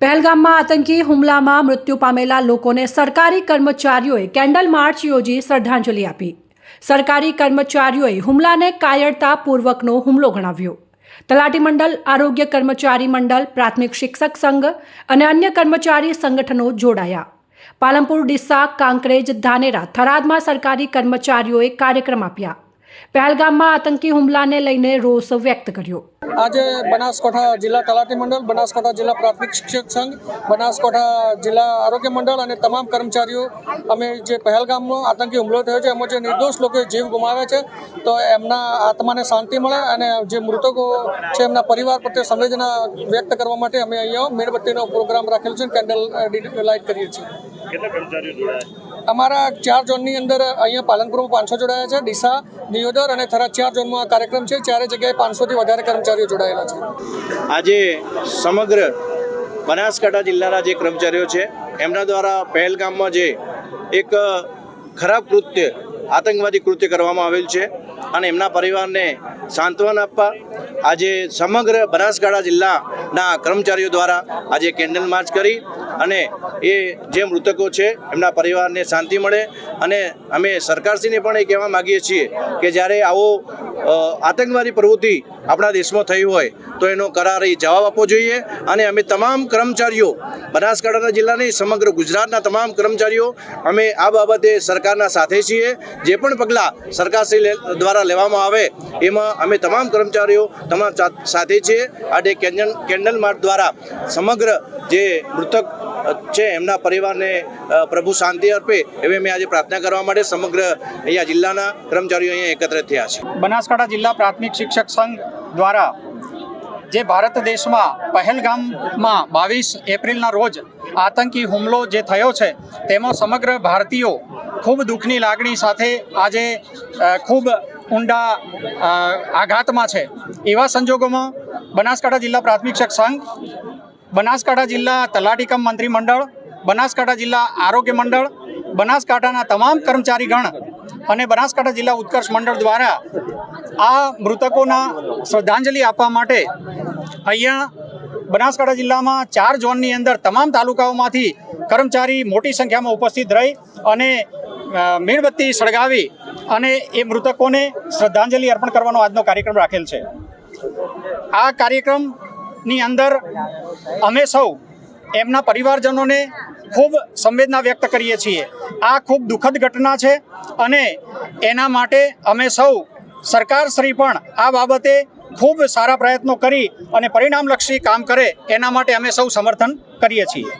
પહેલગામમાં આતંકી હુમલામાં મૃત્યુ પામેલા લોકોને સરકારી કર્મચારીઓએ કેન્ડલ માર્ચ યોજી શ્રદ્ધાંજલિ આપી. સરકારી કર્મચારીઓએ હુમલાને કાયરતાપૂર્વકનો હુમલો ગણાવ્યો. તલાટી મંડળ, આરોગ્ય કર્મચારી મંડળ, પ્રાથમિક શિક્ષક સંઘ અને અન્ય કર્મચારી સંગઠનો જોડાયા. પાલનપુર, ડીસા, કાંકરેજ, ધાનેરા થરાદમાં સરકારી કર્મચારીઓએ કાર્યક્રમ આપ્યા. પહેલગામમાં આતંકી હુમલાને લઈને રોષ વ્યક્ત કર્યો. આજે બનાસકાંઠા જિલ્લા તલાટી મંડળ બનાસકાંઠા જિલ્લા પ્રાથમિક શિક્ષક સંઘ બનાસકાંઠા જિલ્લા આરોગ્ય મંડળ અને તમામ કર્મચારીઓ અમે જે પહેલગામનો આતંકી હુમલો થયો છે એમાં જે નિર્દોષ લોકોએ જીવ ગુમાવ્યા છે તો એમના આત્માને શાંતિ મળે અને જે મૃતકો છે એમના પરિવાર પ્રત્યે સંવેદના વ્યક્ત કરવા માટે અમે અહીંયા મીણબત્તીનો પ્રોગ્રામ રાખેલો છે કેન્ડલ લાઇટ કરીએ છીએ. કેટલા કર્મચારીઓ જોડાયા? અમારા ચાર ઝોનની અંદર અહીંયા પાલનપુરમાં પાંચસો જોડાયા છે, ડીસા, દિયોદર અને થરા ચાર ઝોનમાં આ કાર્યક્રમ છે. ચારે જગ્યાએ પાંચસોથી વધારે કર્મચારીઓ જોડાયેલા છે. આજે સમગ્ર બનાસકાંઠા જિલ્લાના જે કર્મચારીઓ છે, એમના દ્વારા પહેલગામમાં જે એક ખરાબ કૃત્ય, આતંકવાદી કૃત્ય કરવામાં આવેલ છે અને એમના પરિવારને સાંત્વન આપવા આજે સમગ્ર બનાસકાંઠા જિલ્લાના કર્મચારીઓ દ્વારા આજે કેન્ડલ માર્ચ કરી અને એ જે મૃતકો છે, એમના પરિવારને શાંતિ મળે અને અમે સરકારશ્રીને પણ એ કહેવા માગીએ છીએ કે જ્યારે આવો આતંકવાદી પ્રવૃત્તિ આપણા દેશમાં થઈ હોય, તો એનો કરારી જવાબ આપવો જોઈએ અને અમે તમામ કર્મચારીઓ, બનાસકાંઠાના જિલ્લાની સમગ્ર ગુજરાતના તમામ કર્મચારીઓ, અમે આ બાબતે સરકારના સાથે છીએ. જે પણ પગલાં સરકારશ્રી દ્વારા લેવામાં આવે, એમાં અમે તમામ કર્મચારીઓ તમામ સાથે છીએ. આજે કેન્ડલ કેન્ડલ માર્ટ દ્વારા સમગ્ર જે મૃતક છે, એમના પરિવારને પ્રભુ શાંતિ અર્પે એવી મેં આજે પ્રાર્થના કરવા માટે સમગ્ર અહીંયા જિલ્લાના કર્મચારીઓ અહીંયા એકત્રિત થયા છે. બનાસકાંઠા જિલ્લા પ્રાથમિક શિક્ષક સંઘ દ્વારા જે ભારત દેશમાં પહેલગામમાં બાવીસ એપ્રિલના રોજ આતંકી હુમલો જે થયો છે, તેમાં સમગ્ર ભારતીયો ખૂબ દુઃખની લાગણી સાથે આજે ખૂબ ઊંડા આઘાતમાં છે. એવા સંજોગોમાં બનાસકાંઠા જિલ્લા પ્રાથમિક શિક્ષક સંઘ બનાસકાંઠા જિલ્લા તલાટીકમ મંત્રી મંત્રીમંડળ બનાસકાંઠા જિલ્લા આરોગ્ય મંડળ, બનાસકાંઠાના તમામ કર્મચારીગણ અને બનાસકાંઠા જિલ્લા ઉત્કર્ષ મંડળ દ્વારા આ મૃતકોના શ્રદ્ધાંજલિ આપવા માટે અહીંયા બનાસકાંઠા જિલ્લામાં ચાર ઝોનની અંદર તમામ તાલુકાઓમાંથી કર્મચારી મોટી સંખ્યામાં ઉપસ્થિત રહી અને મીણબત્તી સળગાવી અને એ મૃતકોને શ્રદ્ધાંજલિ અર્પણ કરવાનો આજનો કાર્યક્રમ રાખેલ છે. આ કાર્યક્રમની અંદર અમે સૌ એમના પરિવારજનોને ખૂબ સંવેદના વ્યક્ત કરીએ છીએ. આ ખૂબ દુઃખદ ઘટના છે અને એના માટે અમે સૌ સરકારશ્રી પણ આ બાબતે ખૂબ સારા પ્રયત્નો કરી અને પરિણામલક્ષી કામ કરે એના માટે અમે સૌ સમર્થન કરીએ છીએ.